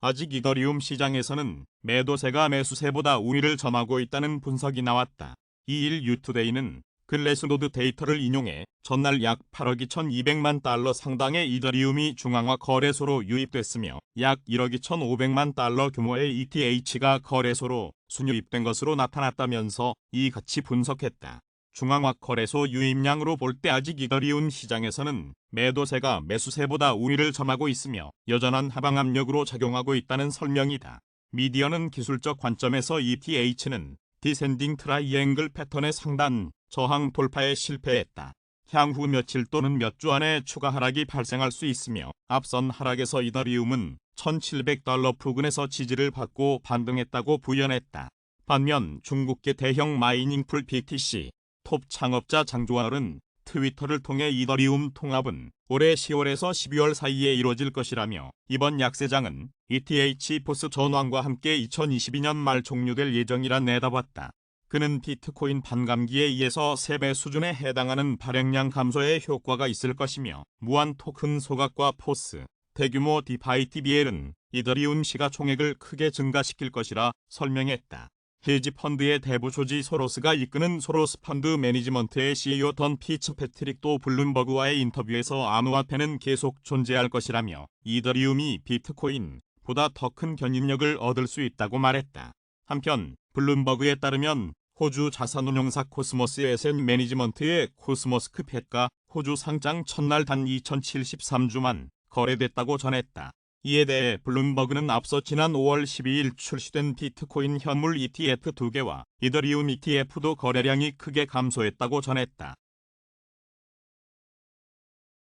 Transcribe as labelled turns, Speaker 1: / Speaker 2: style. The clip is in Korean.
Speaker 1: 아직 이더리움 시장에서는 매도세가 매수세보다 우위를 점하고 있다는 분석이 나왔다. 2일 유투데이는 글래스노드 데이터를 인용해 전날 약 8억 2,200만 달러 상당의 이더리움이 중앙화 거래소로 유입됐으며 약 1억 2,500만 달러 규모의 ETH가 거래소로 순유입된 것으로 나타났다면서 이같이 분석했다. 중앙화 거래소 유입량으로 볼 때 아직 이더리움 시장에서는 매도세가 매수세보다 우위를 점하고 있으며 여전한 하방 압력으로 작용하고 있다는 설명이다. 미디어는 기술적 관점에서 ETH는 디센딩 트라이앵글 패턴의 상단 저항 돌파에 실패했다. 향후 며칠 또는 몇 주 안에 추가 하락이 발생할 수 있으며 앞선 하락에서 이더리움은 1700달러 부근에서 지지를 받고 반등했다고 부연했다. 반면 중국계 대형 마이닝풀 BTC 톱 창업자 장조월은 트위터를 통해 이더리움 통합은 올해 10월에서 12월 사이에 이뤄질 것이라며 이번 약세장은 ETH 보스 전환과 함께 2022년 말 종료될 예정이라 내다봤다. 그는 비트코인 반감기에 의해서 3배 수준에 해당하는 발행량 감소에 효과가 있을 것이며 무한 토큰 소각과 포스, 대규모 디파이 TBL은 이더리움 시가총액을 크게 증가시킬 것이라 설명했다. 헤지 펀드의 대부 조지 소로스가 이끄는 소로스 펀드 매니지먼트의 CEO 던 피츠 패트릭도 블룸버그와의 인터뷰에서 암호화폐는 계속 존재할 것이라며 이더리움이 비트코인 보다 더 큰 견인력을 얻을 수 있다고 말했다. 한편 블룸버그에 따르면 호주 자산운용사 코스모스 에셋 매니지먼트의 코스모스 크 펫가 호주 상장 첫날 단 2073주만 거래됐다고 전했다. 이에 대해 블룸버그는 앞서 지난 5월 12일 출시된 비트코인 현물 ETF 2개와 이더리움 ETF도 거래량이 크게 감소했다고 전했다.